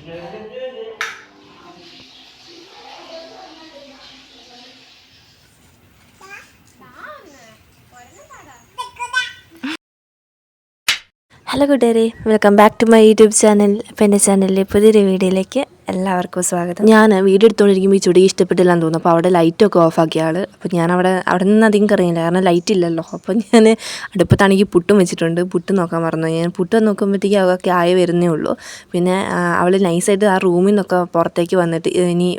Hello കൂട്ടുകാരെ welcome back to my YouTube channel അപ്പം എന്റെ ചാനലിലെ പുതിയൊരു വീഡിയോയിലേക്ക് എല്ലാവർക്കും സ്വാഗതം. ഞാൻ വീട് എടുത്തുകൊണ്ടിരിക്കുമ്പോൾ ഈ ചുടി ഇഷ്ടപ്പെട്ടില്ല എന്ന് തോന്നുന്നു. അപ്പോൾ അവിടെ ലൈറ്റൊക്കെ ഓഫാക്കിയ ആൾ അപ്പോൾ ഞാൻ അവിടെ അവിടെ നിന്ന് അധികം കറിയില്ല. കാരണം ലൈറ്റ് ഇല്ലല്ലോ അപ്പോൾ ഞാൻ അടുപ്പത്താണെങ്കിൽ പുട്ടും വെച്ചിട്ടുണ്ട്. പുട്ട് നോക്കാൻ മറന്നു. ഞാൻ പുട്ട് നോക്കുമ്പോഴത്തേക്ക് അതൊക്കെ ആയി വരുന്നേ ഉള്ളൂ. പിന്നെ അവൾ നൈസായിട്ട് ആ റൂമിൽ നിന്നൊക്കെ പുറത്തേക്ക് വന്നിട്ട് ഇനി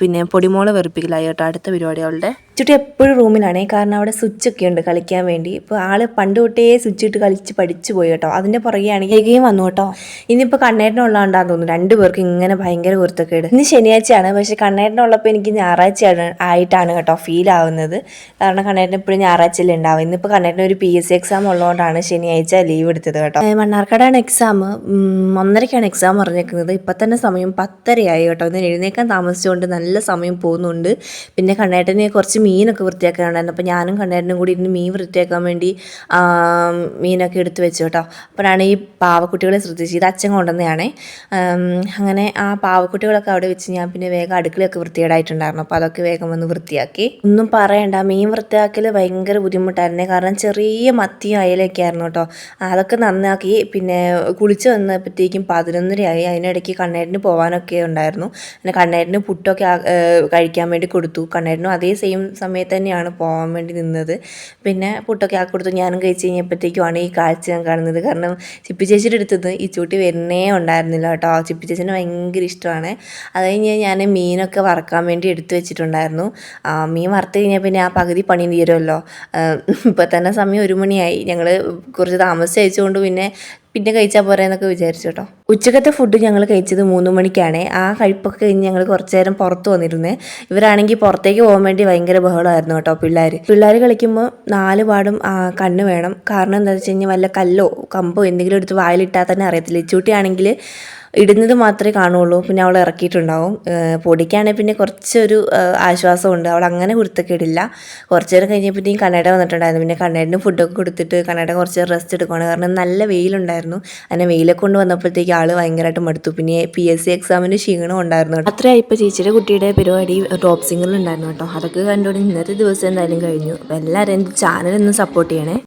പിന്നെ പൊടിമോളെ വെറുപ്പിക്കലായി കേട്ടോ അടുത്ത പരിപാടി അവളുടെ. ചുട്ടി എപ്പോഴും റൂമിലാണേ. കാരണം അവിടെ സ്വിച്ച് ഒക്കെ ഉണ്ട് കളിക്കാൻ വേണ്ടി. ഇപ്പോൾ ആൾ പണ്ട് തൊട്ടേ സ്വിച്ച് ഇട്ട് കളിച്ച് പഠിച്ചു പോയി കേട്ടോ. അതിന്റെ പുറകെയാണെങ്കിൽ ഏകയും വന്നു കേട്ടോ. ഇനിയിപ്പോൾ കണ്ണേട്ടനുള്ളതാണ്ടാന്ന് തോന്നുന്നു. രണ്ട് പേർക്ക് ഇങ്ങനെ ഭയങ്കര കുരുത്തക്കേട്. ഇന്ന് ശനിയാഴ്ചയാണ്. പക്ഷേ കണ്ണേട്ടനുള്ളപ്പോൾ എനിക്ക് ഞായറാഴ്ച ആയിട്ടാണ് കേട്ടോ ഫീൽ ആവുന്നത്. കാരണം കണ്ണേട്ടൻ എപ്പോഴും ഞായറാഴ്ചയിൽ ഉണ്ടാവും ഇന്നിപ്പോൾ കണ്ണേട്ടൻ ഒരു പി എസ് സി എക്സാം ഉള്ളതുകൊണ്ടാണ് ശനിയാഴ്ച ലീവ് എടുത്തത് കേട്ടോ. മണ്ണാർക്കാടാണ് എക്സാം ഒന്നരയ്ക്കാണ് എക്സാം പറഞ്ഞേക്കുന്നത് ഇപ്പം തന്നെ സമയം പത്തരയായി കേട്ടോ. ഇന്ന് എഴുന്നേക്കാൻ താമസിച്ചുകൊണ്ട് നല്ല സമയം പോകുന്നുണ്ട്. പിന്നെ കണ്ണേട്ടനെ കുറച്ച് മീനൊക്കെ വൃത്തിയാക്കാനുണ്ടായിരുന്നു. അപ്പോൾ ഞാനും കണ്ണേട്ടനും കൂടി ഇരുന്ന് മീൻ വൃത്തിയാക്കാൻ വേണ്ടി മീനൊക്കെ എടുത്ത് വെച്ചു കേട്ടോ. അപ്പോഴാണ് ഈ പാവക്കുട്ടികളെ ശ്രദ്ധിച്ചത്. ഇത് അച്ഛൻ കൊണ്ടുവന്നതാണേ അങ്ങനെ ആ പാവക്കുട്ടികളൊക്കെ അവിടെ വെച്ച് ഞാൻ പിന്നെ വേഗം അടുക്കളയൊക്കെ വൃത്തികേടായിട്ടുണ്ടായിരുന്നു. അപ്പോൾ അതൊക്കെ വേഗം വന്ന് വൃത്തിയാക്കി. ഒന്നും പറയണ്ട മീൻ വൃത്തിയാക്കൽ ഭയങ്കര ബുദ്ധിമുട്ടായിരുന്നു. കാരണം ചെറിയ മത്തിയും അയലൊക്കെ ആയിരുന്നു കേട്ടോ. അതൊക്കെ നന്നാക്കി പിന്നെ കുളിച്ച് വന്നപ്പോഴത്തേക്കും പതിനൊന്നരയായി അതിനിടയ്ക്ക് കണ്ണേരിന് പോകാനൊക്കെ ഉണ്ടായിരുന്നു. പിന്നെ കണ്ണേരിന് പുട്ടൊക്കെ കഴിക്കാൻ വേണ്ടി കൊടുത്തു. കണ്ണേരിനും അതേ സെയിം സമയത്ത് തന്നെയാണ് പോകാൻ വേണ്ടി നിന്നത്. പിന്നെ പുട്ടൊക്കെ ആക്കി കൊടുത്തു ഞാനും കഴിച്ച് കഴിഞ്ഞപ്പോഴത്തേക്കുമാണ് ഈ കാഴ്ച ഞാൻ കാണുന്നത്. കാരണം ചിപ്പി ചേച്ചിയുടെ അടുത്തത് ഈ ചൂട്ടി വരുന്നേ ഉണ്ടായിരുന്നില്ല കേട്ടോ. ചിപ്പി ചേച്ചിന് ഭയങ്കര ഇഷ്ടമാണ് അത് കഴിഞ്ഞ് ഞാൻ മീനൊക്കെ വറക്കാൻ വേണ്ടി എടുത്തു വെച്ചിട്ടുണ്ടായിരുന്നു. മീൻ വറുത്ത് കഴിഞ്ഞാൽ പിന്നെ ആ പകുതി പണി തീരുമല്ലോ ഇപ്പം തന്നെ സമയം ഒരു മണിയായി. ഞങ്ങൾ കുറച്ച് താമസിച്ച് അയച്ചുകൊണ്ട് പിന്നെ പിന്നെ കഴിച്ചാൽ പോരെ എന്നൊക്കെ വിചാരിച്ചു കേട്ടോ. ഉച്ചക്കത്തെ ഫുഡ് ഞങ്ങൾ കഴിച്ചത് മൂന്ന് മണിക്കാണ്. ആ കഴിപ്പൊക്കെ കഴിഞ്ഞ് ഞങ്ങൾ കുറച്ച് നേരം പുറത്ത് വന്നിരുന്നേ. ഇവരാണെങ്കിൽ പുറത്തേക്ക് പോകാൻ വേണ്ടി ഭയങ്കര ബഹളമായിരുന്നു കേട്ടോ പിള്ളേർ പിള്ളേർ കളിക്കുമ്പോൾ നാല് പാടും കണ്ണ് വേണം. കാരണം എന്താ വെച്ച് കഴിഞ്ഞാൽ വല്ല കല്ലോ കമ്പോ എന്തെങ്കിലും എടുത്ത് വായിലിട്ടാൽ തന്നെ അറിയത്തില്ല. ഇച്ചൂട്ടിയാണെങ്കിൽ ഇടുന്നത് മാത്രമേ കാണുള്ളൂ. പിന്നെ അവൾ ഇറക്കിയിട്ടുണ്ടാവും. പൊടിക്കാണെങ്കിൽ പിന്നെ കുറച്ചൊരു ആശ്വാസമുണ്ട്. അവൾ അങ്ങനെ കുരുത്തൊക്കെ ഇടില്ല. കുറച്ച് നേരം കഴിഞ്ഞപ്പോഴത്തേക്കും കണ്ണട വന്നിട്ടുണ്ടായിരുന്നു. പിന്നെ കണ്ണേടിന് ഫുഡൊക്കെ കൊടുത്തിട്ട് കണ്ണട കുറച്ച് റെസ്റ്റ് എടുക്കുകയാണ് കാരണം നല്ല വെയിലുണ്ടായിരുന്നു. അങ്ങനെ വെയിലൊക്കെ കൊണ്ട് വന്നപ്പോഴത്തേക്ക് ആൾ ഭയങ്കരമായിട്ട് മടുത്തു. പിന്നെ പി എസ് സി എക്സാമിന് ക്ഷീണം ഉണ്ടായിരുന്നു അത്രയായി ഇപ്പോൾ ചേച്ചിയുടെ കുട്ടിയുടെ പരിപാടി ടോപ്പ് സിംഗറിൽ ഉണ്ടായിരുന്നു കേട്ടോ. അതൊക്കെ കണ്ടുകൊണ്ട് ഇന്നത്തെ ദിവസം എന്തായാലും കഴിഞ്ഞു. എല്ലാവരും എന്റെ ചാനലൊന്ന് സപ്പോർട്ട് ചെയ്യണേ.